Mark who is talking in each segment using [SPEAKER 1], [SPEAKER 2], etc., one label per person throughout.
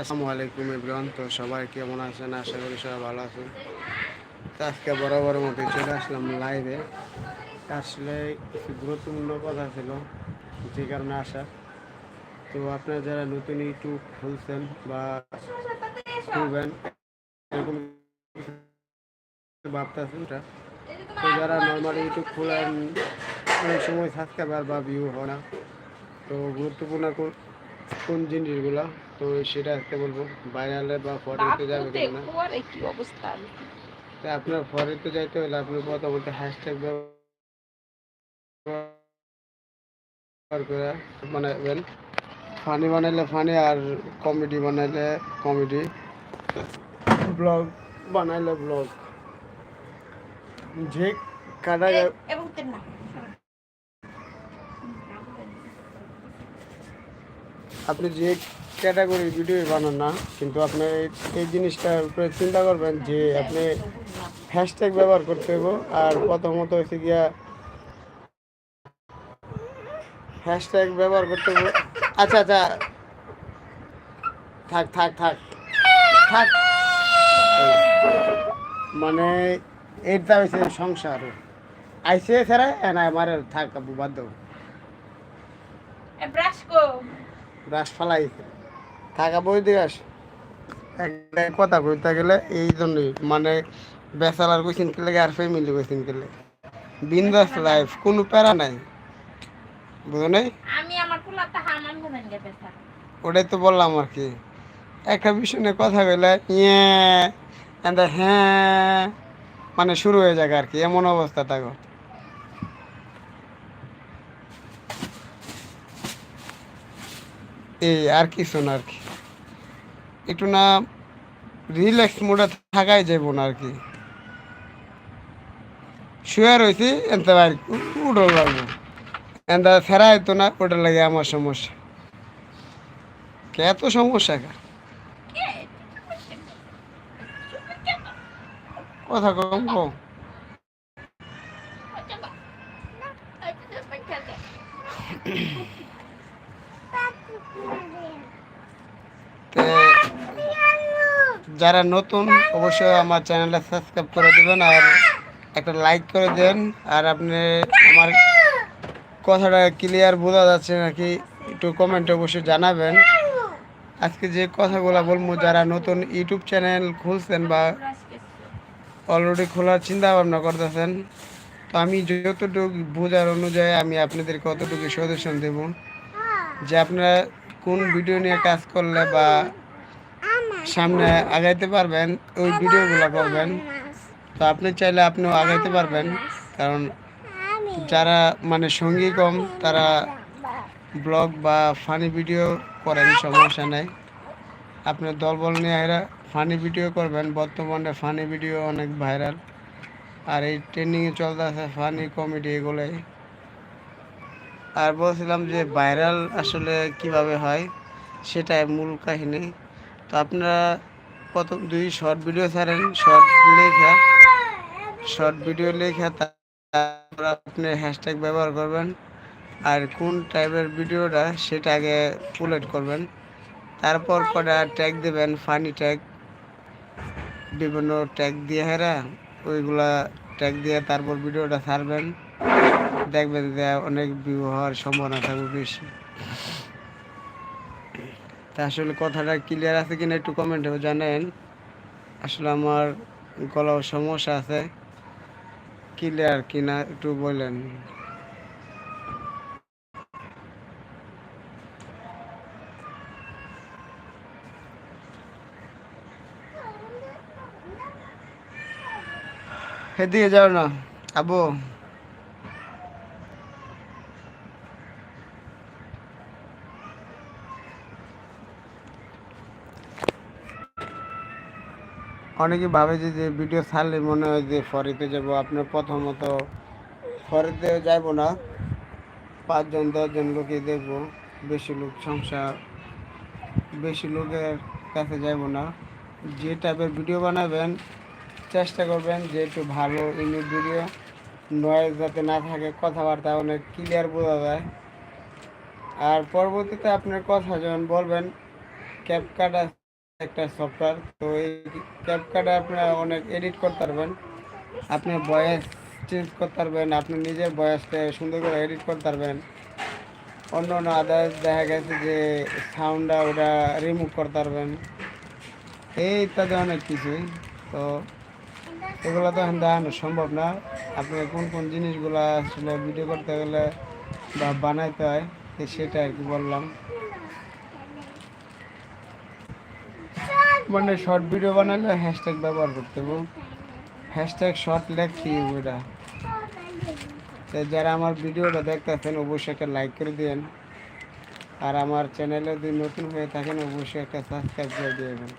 [SPEAKER 1] আসসালামু আলাইকুম ইব্রাহিম তো সবাই কেমন আছেন? আশা করি সবাই ভালো আছেন। তো আজকে বরাবর মতো চলে আসলাম লাইভে আসলে কিছু গুরুত্বপূর্ণ কথা ছিল, যে কারণে আসা। তো আপনারা যারা নতুন ইউটিউব খুলছেন বা খুলবেন, এরকম ভাবতেছেন তো যারা নর্মালি ইউটিউব খোলেন, অনেক সময় সাবস্ক্রাইবার বা ভিউ হয় না। তো গুরুত্বপূর্ণ কোন জিনিসগুলো? তো সেটা আজকে বলব। ভাইরালে বা ফটোতে যাবে কিনা
[SPEAKER 2] কুয়ার কি অবস্থা?
[SPEAKER 1] তো আপনার ফটোতে যাইতে হলে আপনি বলতে হ্যাশট্যাগ ব্যবহার করে বানাবেন। ফানি বানাইলে ফানি আর কমেডি বানাইলে কমেডি ব্লগ বানাইলে ব্লগ যে কাটা
[SPEAKER 2] এবং তেন না
[SPEAKER 1] আপনি যে ক্যাটাগরি ভিডিও বানান না, কিন্তু আপনি এই- জিনিসটার উপরে চিন্তা করবেন যে আপনি হ্যাশট্যাগ ব্যবহার করতে হবে আর প্রথমত হচ্ছে গিয়া হ্যাশট্যাগ ব্যবহার করতে হবে আচ্ছা আচ্ছা। থাক থাক থাক। থাক। মানে এটা হচ্ছে সংসার। আইসে ছাড়া এনা আমার থাক বাদ দেবো
[SPEAKER 2] ব্রাশ
[SPEAKER 1] ফালাইছে। থাকা বই দিয়ে আস। একটা কথা কইতে গেলে এই জন্যই মানে বেচালার কইছেন কে লাগে আর ফ্যামিলি কইছেন কে লাগে বিন্দাস লাইফ কোনো প্যারা নাই। বুঝো নাই?
[SPEAKER 2] আমি আমার পোলাটা হামান ঘুমেন গে পেছা
[SPEAKER 1] ওটাই তো বললাম আর কি। একটা বিষয় নিয়ে কথা কইলে ইয়ে হ্যাঁ মানে শুরু হয়ে যাবে আর কি। এমন অবস্থা থাকো। এই আর কিছু না আর কি। একটু না রিল্যাক্স মোডে থাকাই যাব না আর কি। শুয়ে রয়েছি এনতে আর উঠো লাগবো এনটা ফেরাই তো না ওটা লাগে আমার সমস্যা। এত সমস্যা কা? কথা কম কম তে যারা নতুন, অবশ্যই আমার চ্যানেলটা সাবস্ক্রাইব করে দেবেন আর একটা লাইক করে দেন। আর আপনি আমার কথাটা ক্লিয়ার বোঝা যাচ্ছে নাকি, একটু কমেন্টে অবশ্যই জানাবেন। আজকে যে কথাগুলো বলব, যারা নতুন ইউটিউব চ্যানেল খুলছেন বা অলরেডি খোলার চিন্তা ভাবনা করতেছেন, তো আমি যতটুকু বোঝার অনুযায়ী আমি আপনাদেরকে কতটুকু সজেশন দেব যে আপনারা কোন ভিডিও নিয়ে কাজ করলে বা সামনে আগাইতে পারবেন, ওই ভিডিওগুলো করবেন। তো আপনি চাইলে আপনিও আগাইতে পারবেন, কারণ যারা মানে সঙ্গী কম, তারা ব্লগ বা ফানি ভিডিও করেন, সমস্যা নেই। আপনি দলবল নিয়ে এরা ফানি ভিডিও করবেন, বর্তমানে ফানি ভিডিও অনেক ভাইরাল। আর এই ট্রেন্ডিংয়ে চলতে আছে ফানি কমেডি এগুলোই। আর বলছিলাম যে ভাইরাল আসলে কীভাবে হয়, সেটাই মূল কাহিনী। তো আপনারা প্রথম দুই শর্ট ভিডিও ছাড়েন শর্ট লেখা শর্ট ভিডিও লেখা, তারপর আপনি হ্যাশট্যাগ ব্যবহার করবেন। আর কোন টাইপের ভিডিওটা সেটা আগে পুলেট করবেন। তারপর কটা ট্যাগ দেবেন ফানি ট্যাগ বিভিন্ন ট্যাগ দিয়ে হেরা, ওইগুলা ট্যাগ দিয়ে তারপর ভিডিওটা ছাড়বেন। দেখবেন যে অনেক ভিউ হওয়ার সম্ভাবনা থাকবে বেশি। তা আসলে কথাটা ক্লিয়ার আছে কিনা একটু কমেন্টে জানেন আসলে আমার গলার সমস্যা আছে। ক্লিয়ার কিনা একটু বলেন। এদিকে যাও না। আবু। অনেকে ভাবে যে যে ভিডিও ছাড়লে মনে হয় যে ফরিতে যাব। আপনার প্রথমত ফরিতে যাব না। পাঁচজন, দশজন লোকে দেখব। বেশি লোক সংসার, বেশি লোকের কাছে যাব না। যে টাইপের ভিডিও বানাবেন, চেষ্টা করবেন যে একটু ভালো ইউনিট ভিডিও নয়েজ যাতে না থাকে, কথাবার্তা অনেক ক্লিয়ার বোঝা যায়। আর পরবর্তীতে আপনার কথা যখন বলবেন ক্যাপকাট একটা সফটওয়্যার তো এই ক্যাপকাটে আপনারা অনেক এডিট করতে পারবেন। আপনি ভয়েস চেঞ্জ করতে পারবেন, আপনি নিজের ভয়েসটা সুন্দর করে এডিট করতে পারবেন। অন্য অন্য আদার্স দেখা গেছে যে সাউন্ডটা ওটা রিমুভ করতে পারবেন। এই ইত্যাদি অনেক কিছুই, তো এগুলো তো এখন দেখানো সম্ভব না। আপনি কোন কোন জিনিসগুলো আসলে ভিডিও করতে গেলে বা বানাইতে হয় সেটা আর কি বললাম। মানে শর্ট ভিডিও বানালে হ্যাশট্যাগ ব্যবহার করতে হবে হ্যাশট্যাগ শর্ট লেখছি ওটা তো যারা আমার ভিডিওটা দেখতেছেন, অবশ্যই একটা লাইক করে দিন আর আমার চ্যানেলে যদি নতুন হয়ে থাকেন, অবশ্যই একটা সাবস্ক্রাইব করে দিবেন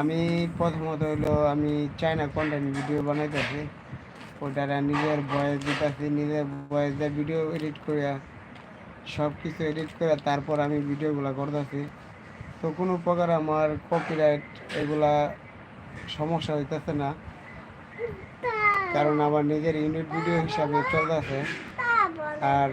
[SPEAKER 1] আমি প্রথমত হলো, আমি চায়না কন্টেন্ট ভিডিও বানাইতেছি। ওটার নিজের ভয়েস দিতেছি, নিজের ভয়েস দিয়ে ভিডিও এডিট করিয়া সব কিছু এডিট করে তারপর আমি ভিডিওগুলো করতেছি। তো কোনো প্রকার আমার কপিরাইট এগুলা সমস্যা হইতেছে না। কারণ আমার নিজের ইউনিট ভিডিও হিসাবে চলতেছে। আর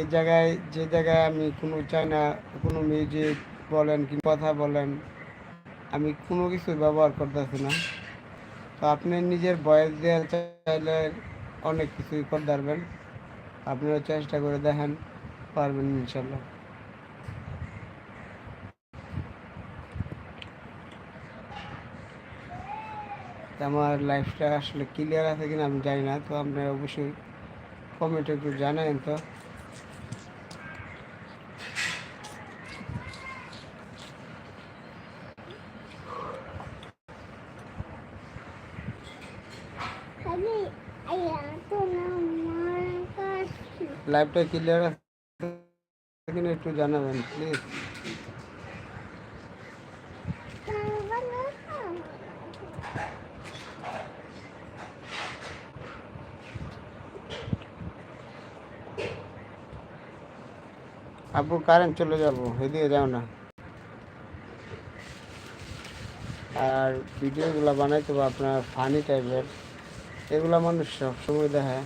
[SPEAKER 1] এই জায়গায়, যে জায়গায় আমি কোনো চাই না, কোনো মিউজিক বলেন কি কথা বলেন, আমি কোনো কিছু ব্যবহার করতেছি না। তো আপনি নিজের বয়স দেওয়ার চাইলে অনেক কিছুই করতে পারবেন। আপনারা চেষ্টা করে দেখেন, পারবেন ইনশাল্লাহ। তো আমার লাইফটা আসলে ক্লিয়ার আছে কিনা আমি জানি না তো আপনারা অবশ্যই কমেন্টে একটু জানাবেন তো। লাইভটা ক্লিয়ার আছে কিনা একটু জানাবেন প্লিজ আপু কারেন্ট চলে যাব, এদিকে যাও না। আর ভিডিওগুলো বানাইতে হবে আপনার ফানি টাইপের এগুলো মানুষ সবসময় দেখায়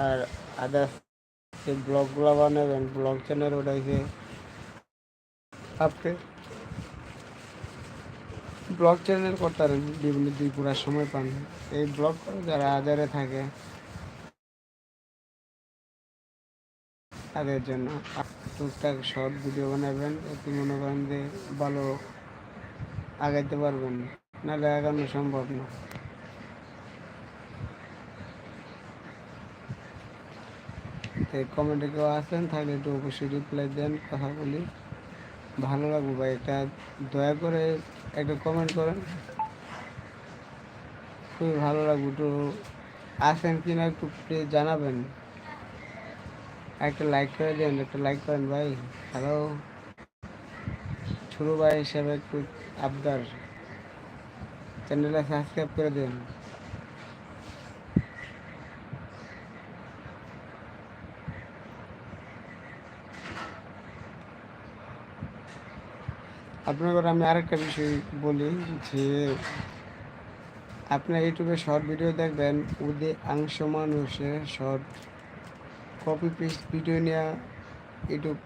[SPEAKER 1] আর আদার্স যে ব্লগগুলো বানাবেন ব্লগ চ্যানেল ওটাকে আপনি ব্লগ চ্যানেল করতে পারেন, বিভিন্ন দুই পুরা সময় পান। এই ব্লগ যারা আদারে থাকে তাদের জন্য। টুকটাক শর্ট ভিডিও বানাবেন, এতে মনে করেন যে ভালো আগাইতে পারবেন। নাহলে আগানো সম্ভব না। তো কমেন্টে কেউ আসেন থাকলে একটু অবশ্যই রিপ্লাই দেন, কথা বলি। ভালো লাগবে ভাই, এটা দয়া করে একটা কমেন্ট করেন। খুবই ভালো লাগবে, একটু আসেন কিনা একটু প্লিজ জানাবেন। একটা লাইক করে দেন একটা লাইক করেন ভাই। হ্যালো ছোটো ভাই হিসাবে একটু আবদার। চ্যানেলটা সাবস্ক্রাইব করে দেন। আপনাদের আমি আরেকটা বিষয় বলি যে, আপনার ইউটিউবে শর্ট ভিডিও দেখবেন অধিকাংশ মানুষের শর্ট কপি পেস্ট ভিডিও নিয়ে ইউটিউব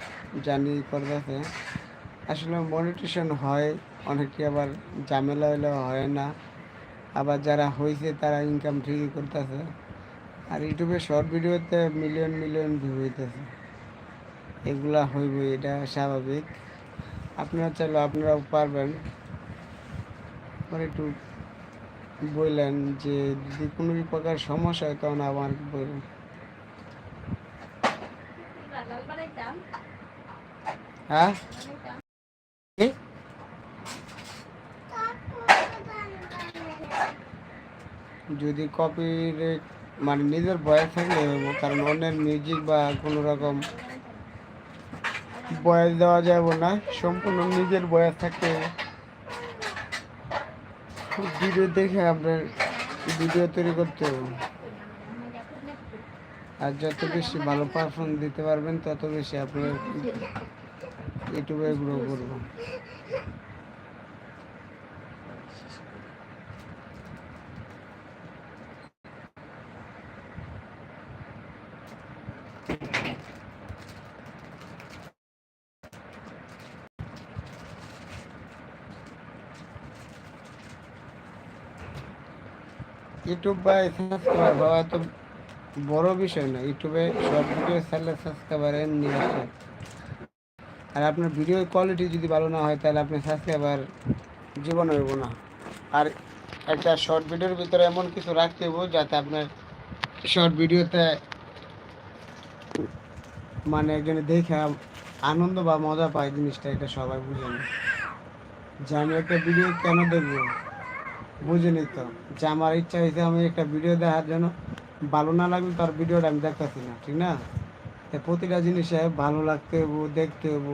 [SPEAKER 1] জানি করতেছে। আসলে মনিটেশন হয়, অনেকে আবার ঝামেলা হলেও হয় না। আবার যারা হয়েছে তারা ইনকাম ঠিকই করতেছে। আর ইউটিউবে শর্ট ভিডিওতে মিলিয়ন মিলিয়ন ভিউ হইতেছে। এগুলা হইব এটা স্বাভাবিক। আপনারা চাইলে আপনারাও পারবেন। একটু বললেন যে, যদি কোনো প্রকার সমস্যা হয়, তখন আমার বলুন। হ্যাঁ? যদি কপি মানে নিজের বয়স থাকলে কারণ অন্যের মিউজিক বা কোনো রকম বয়স দেওয়া যাবে না। সম্পূর্ণ নিজের বয়স থাকতে ভিডিও দেখে আপনার ভিডিও তৈরি করতে হবে আর যত বেশি ভালো পারফর্ম দিতে পারবেন, তত বেশি আপনার ইউটিউবে গ্রো করব। ইউটিউব বা সাবস্ক্রাইব হওয়া তো বড় বিষয় না। ইউটিউবে সব ভিডিও ছাড়লে সাবস্ক্রাইবার এমনি আছে আর আপনার ভিডিওর কোয়ালিটি যদি ভালো না হয়, তাহলে আপনি সাবস্ক্রাইবার জীবন হইব না। আর একটা শর্ট ভিডিওর ভিতরে এমন কিছু রাখতে হইব, যাতে আপনার শর্ট ভিডিওতে মানে একজন দেখে আনন্দ বা মজা পায় জিনিসটা, এটা সবাই বুঝে না। যে আমি একটা ভিডিও কেন দেখব? বুঝিনি তো। যে আমার ইচ্ছা হয়েছে আমি একটা ভিডিও দেখার জন্য, ভালো না লাগলে তার ভিডিওটা আমি দেখতেছি না, ঠিক না? প্রতিটা জিনিস ভালো লাগতে হব দেখতে হব